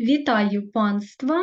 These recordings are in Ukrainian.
Вітаю панство!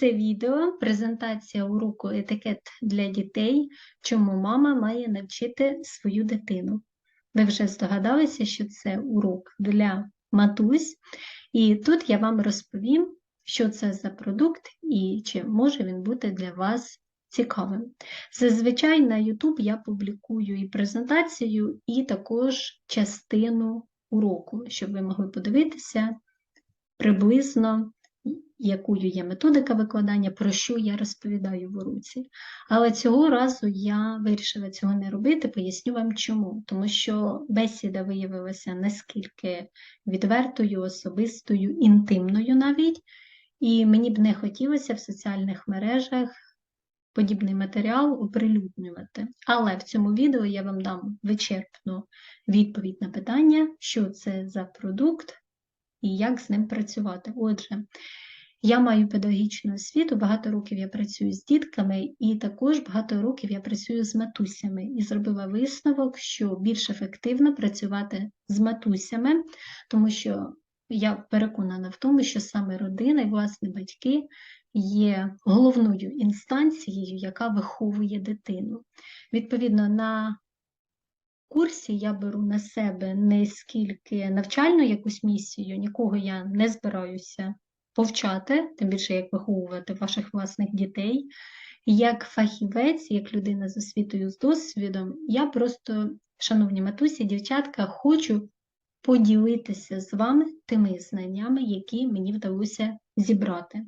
Це відео презентація уроку етикет для дітей, чому мама має навчити свою дитину. Ви вже здогадалися, що це урок для матусь, і тут я вам розповім, що це за продукт і чи може він бути для вас цікавим. Зазвичай на YouTube я публікую і презентацію, і також частину уроку, щоб ви могли подивитися приблизно, якою є методика викладання, про що я розповідаю в уроці. Але цього разу я вирішила цього не робити, поясню вам чому. Тому що бесіда виявилася наскільки відвертою, особистою, інтимною навіть, і мені б не хотілося в соціальних мережах подібний матеріал оприлюднювати. Але в цьому відео я вам дам вичерпну відповідь на питання, що це за продукт і як з ним працювати. Отже, я маю педагогічну освіту, багато років я працюю з дітками, і також багато років я працюю з матусями і зробила висновок, що більш ефективно працювати з матусями, тому що я переконана в тому, що саме родина і власне батьки є головною інстанцією, яка виховує дитину. Відповідно, на курсі я беру на себе не скільки навчальну якусь місію, нікого я не збираюся повчати, тим більше як виховувати ваших власних дітей. Як фахівець, як людина з освітою з досвідом, я просто, шановні матусі, дівчатка, хочу поділитися з вами тими знаннями, які мені вдалося зібрати.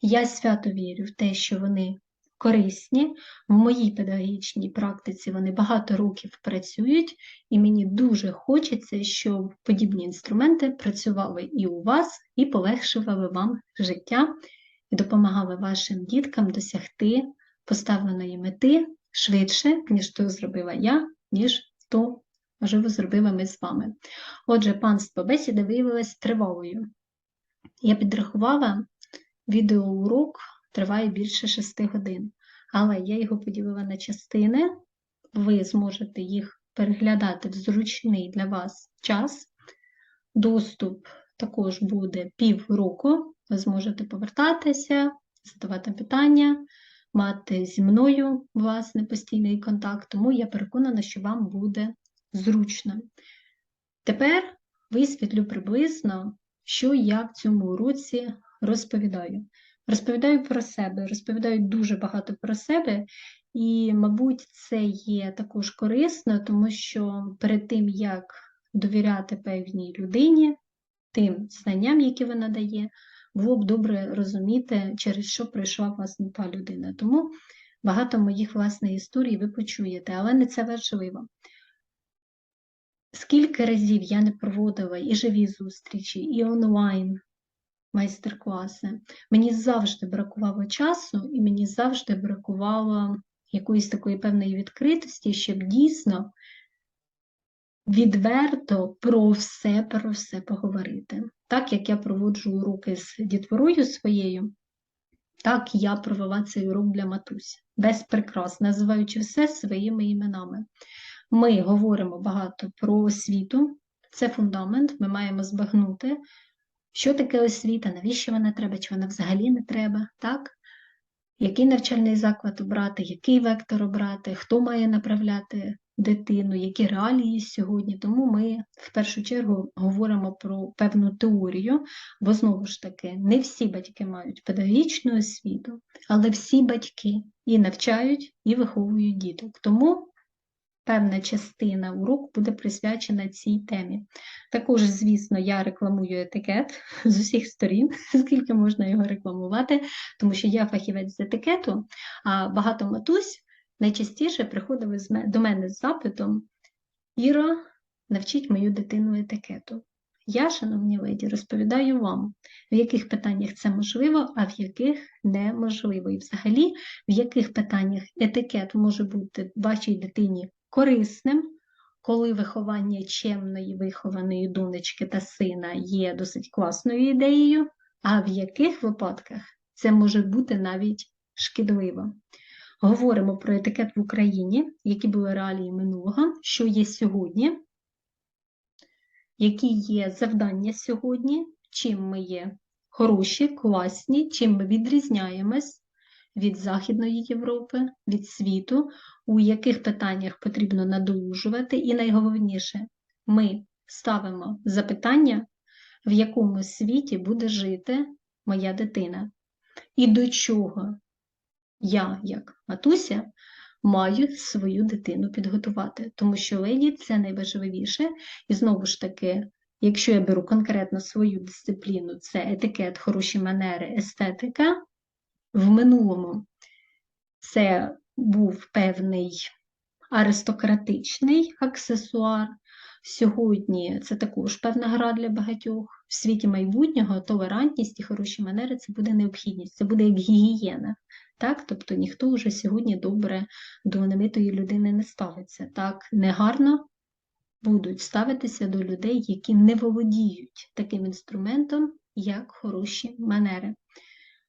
Я свято вірю в те, що вони корисні. В моїй педагогічній практиці вони багато років працюють, і мені дуже хочеться, щоб подібні інструменти працювали і у вас, і полегшували вам життя, і допомагали вашим діткам досягти поставленої мети швидше, ніж то зробила я, ніж то, можливо, зробили ми з вами. Отже, панство бесіда виявилась тривалою. Я підрахувала відеоурок триває більше 6 годин. Але я його поділила на частини, ви зможете їх переглядати в зручний для вас час. Доступ також буде пів року. Ви зможете повертатися, задавати питання, мати зі мною власне постійний контакт, тому я переконана, що вам буде зручно. Тепер висвітлю приблизно, що я в цьому уроці розповідаю. Розповідаю про себе, розповідаю дуже багато про себе, і, мабуть, це є також корисно, тому що перед тим, як довіряти певній людині, тим знанням, які вона дає, було б добре розуміти, через що пройшла власне та людина. Тому багато моїх власних історій ви почуєте, але не це важливо. Скільки разів я не проводила і живі зустрічі, і онлайн майстер-класи. Мені завжди бракувало часу, і мені завжди бракувало якоїсь такої певної відкритості, щоб дійсно відверто про все, про все поговорити. Так як я проводжу уроки з дітворою своєю, так я провела цей урок для матусі. Без прикрас, називаючи все своїми іменами. Ми говоримо багато про освіту, це фундамент, ми маємо збагнути, що таке освіта, навіщо вона треба, чи вона взагалі не треба, так? Який навчальний заклад обрати, який вектор обрати, хто має направляти дитину, які реалії сьогодні. Тому ми в першу чергу говоримо про певну теорію, бо знову ж таки, не всі батьки мають педагогічну освіту, але всі батьки і навчають, і виховують діток. Тому певна частина уроку буде присвячена цій темі. Також, звісно, я рекламую етикет з усіх сторін, скільки можна його рекламувати, тому що я фахівець з етикету, а багато матусь найчастіше приходили до мене з запитом Іро, навчіть мою дитину етикету. Я, шановні леді, розповідаю вам, в яких питаннях це можливо, а в яких неможливо. І взагалі, в яких питаннях етикет може бути вашій дитині корисним, коли виховання чемної вихованої донечки та сина є досить класною ідеєю, а в яких випадках це може бути навіть шкідливо. Говоримо про етикет в Україні, які були реалії минулого, що є сьогодні, які є завдання сьогодні, чим ми є хороші, класні, чим ми відрізняємось від Західної Європи, від світу, у яких питаннях потрібно надолужувати, і найголовніше, ми ставимо запитання, в якому світі буде жити моя дитина, і до чого я, як матуся, маю свою дитину підготувати, тому що леді це найважливіше, і знову ж таки. Якщо я беру конкретно свою дисципліну, це етикет, хороші манери, естетика, в минулому це був певний аристократичний аксесуар. Сьогодні це також певна гра для багатьох. В світі майбутнього толерантність і хороші манери це буде необхідність, це буде як гігієна. Так? Тобто ніхто вже сьогодні добре до немитої людини не ставиться. Так, негарно будуть ставитися до людей, які не володіють таким інструментом, як хороші манери.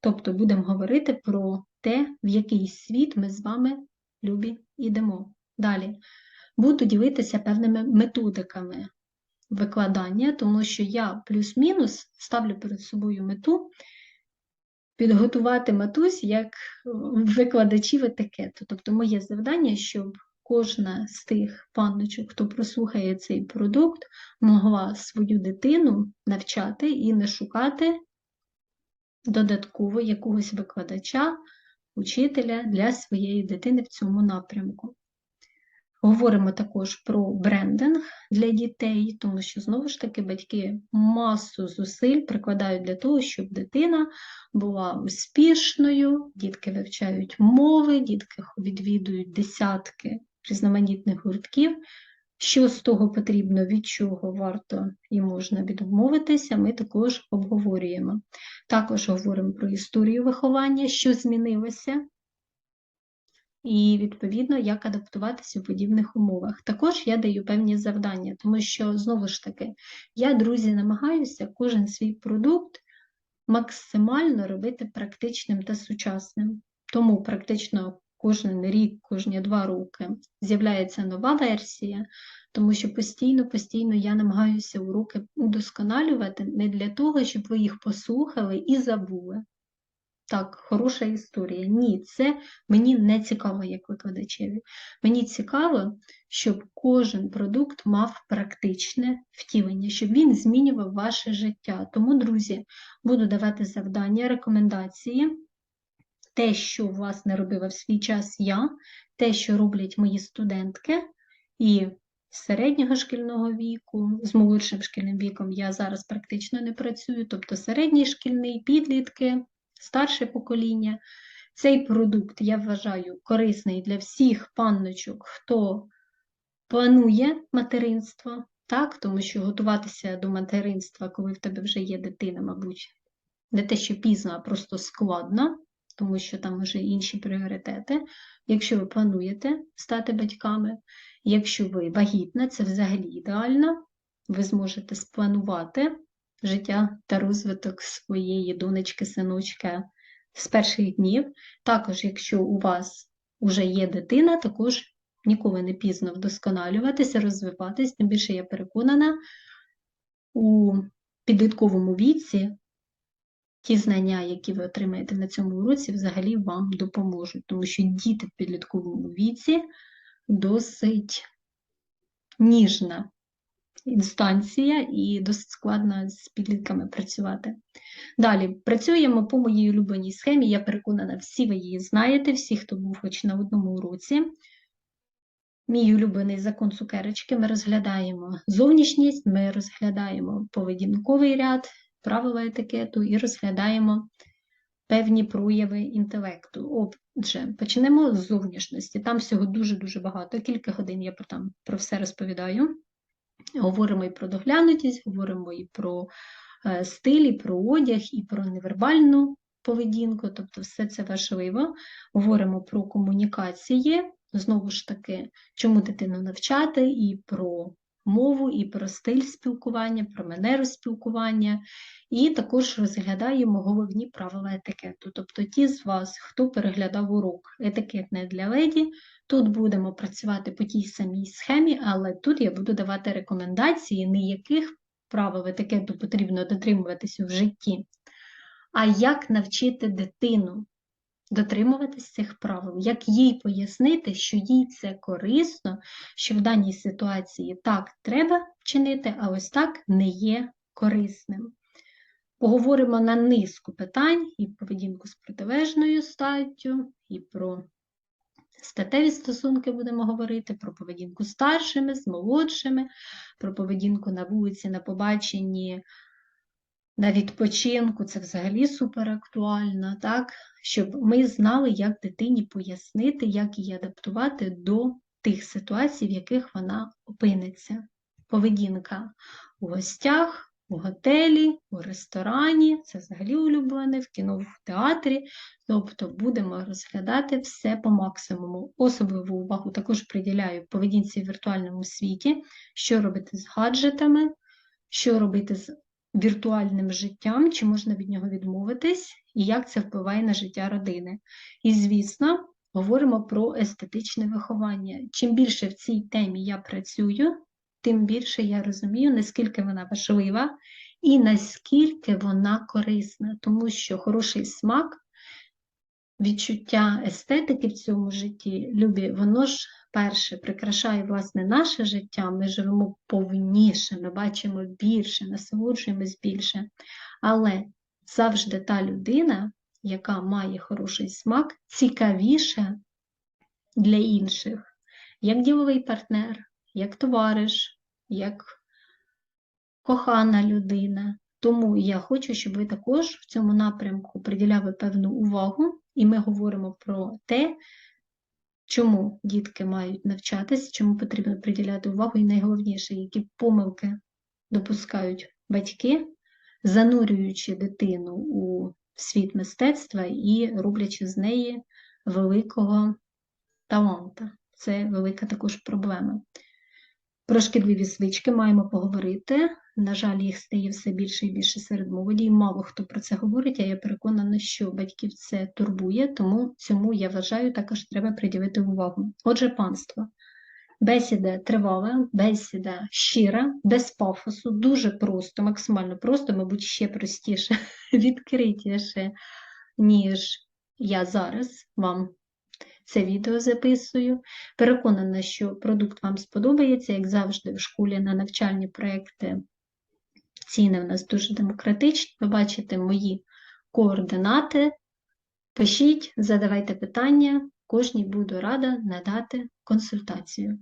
Тобто будемо говорити про те, в який світ ми з вами любі йдемо. Далі буду ділитися певними методиками викладання, тому що я плюс-мінус ставлю перед собою мету підготувати матусь як викладачів етикету. Тобто моє завдання, щоб кожна з тих панночок, хто прослухає цей продукт, могла свою дитину навчати і не шукати додатково якогось викладача, учителя для своєї дитини в цьому напрямку. Говоримо також про брендинг для дітей, тому що, знову ж таки, батьки масу зусиль прикладають для того, щоб дитина була успішною, дітки вивчають мови, дітки відвідують десятки різноманітних гуртків. Що з того потрібно, від чого варто і можна відмовитися, ми також обговорюємо. Також говоримо про історію виховання, що змінилося, і, відповідно, як адаптуватися в подібних умовах. Також я даю певні завдання, тому що, знову ж таки, я, друзі, намагаюся кожен свій продукт максимально робити практичним та сучасним. Тому практично кожен рік, кожні два роки з'являється нова версія, тому що постійно-постійно я намагаюся уроки удосконалювати не для того, щоб ви їх послухали і забули. Так, хороша історія. Ні, це мені не цікаво як викладачеві. Мені цікаво, щоб кожен продукт мав практичне втілення, щоб він змінював ваше життя. Тому, друзі, буду давати завдання, рекомендації те, що власне робила в свій час я, те, що роблять мої студентки, і середнього шкільного віку, з молодшим шкільним віком я зараз практично не працюю, тобто середній шкільний, підлітки, старше покоління. Цей продукт я вважаю корисний для всіх панночок, хто планує материнство, так, тому що готуватися до материнства, коли в тебе вже є дитина, мабуть, не те, що пізно, а просто складно тому що там вже інші пріоритети. Якщо ви плануєте стати батьками, якщо ви вагітна, це взагалі ідеально, ви зможете спланувати життя та розвиток своєї донечки, синочка з перших днів. Також, якщо у вас вже є дитина, також ніколи не пізно вдосконалюватися, розвиватись, тим більше я переконана, у підлітковому віці ті знання, які ви отримаєте на цьому уроці, взагалі вам допоможуть, тому що діти в підлітковому віці досить ніжна інстанція і досить складно з підлітками працювати. Далі працюємо по моїй улюбленій схемі. Я переконана, всі ви її знаєте, всі, хто був хоч на одному уроці. Мій улюблений закон цукерочки. Ми розглядаємо зовнішність, ми розглядаємо поведінковий ряд, правила етикету і розглядаємо певні прояви інтелекту. Отже, почнемо з зовнішності. Там всього дуже-дуже багато, кілька годин я там про все розповідаю. Говоримо і про доглянутість, говоримо і про е, стиль, і про одяг, і про невербальну поведінку, тобто все це важливо. Говоримо про комунікації, знову ж таки, чому дитину навчати, і про мову, і про стиль спілкування, про манеру спілкування, і також розглядаємо головні правила етикету. Тобто ті з вас, хто переглядав урок етикет не для леді, тут будемо працювати по тій самій схемі, але тут я буду давати рекомендації, не яких правил етикету потрібно дотримуватися в житті, а як навчити дитину дотримуватись цих правил, як їй пояснити, що їй це корисно, що в даній ситуації так треба вчинити, а ось так не є корисним. Поговоримо на низку питань і поведінку з протилежною статтю, і про статеві стосунки будемо говорити, про поведінку старшими, з молодшими, про поведінку на вулиці, на побаченні, на відпочинку. Це взагалі супер актуально, так? щоб ми знали, як дитині пояснити, як її адаптувати до тих ситуацій, в яких вона опиниться. Поведінка у гостях у готелі, у ресторані, це взагалі улюблене, в кіно, в театрі. Тобто будемо розглядати все по максимуму. Особливу увагу також приділяю поведінці в віртуальному світі, що робити з гаджетами, що робити з віртуальним життям, чи можна від нього відмовитись, і як це впливає на життя родини. І, звісно, говоримо про естетичне виховання. Чим більше в цій темі я працюю, тим більше я розумію, наскільки вона важлива і наскільки вона корисна, тому що хороший смак, відчуття естетики в цьому житті, любі, воно ж перше прикрашає власне наше життя, ми живемо повніше, ми бачимо більше, насолоджуємось більше. Але завжди та людина, яка має хороший смак, цікавіша для інших, як діловий партнер як товариш, як кохана людина. Тому я хочу, щоб ви також в цьому напрямку приділяли певну увагу, і ми говоримо про те, чому дітки мають навчатись, чому потрібно приділяти увагу, і найголовніше, які помилки допускають батьки, занурюючи дитину у світ мистецтва і роблячи з неї великого таланта. Це велика також проблема. Про шкідливі звички маємо поговорити. На жаль, їх стає все більше і більше серед молоді, мало хто про це говорить, а я переконана, що батьків це турбує, тому цьому я вважаю, також треба приділити увагу. Отже, панство. Бесіда тривала, бесіда щира, без пафосу, дуже просто, максимально просто, мабуть, ще простіше, відкритіше, ніж я зараз вам це відео записую. Переконана, що продукт вам сподобається, як завжди, в школі на навчальні проекти ціни в нас дуже демократичні. Ви бачите мої координати. Пишіть, задавайте питання, кожній буду рада надати консультацію.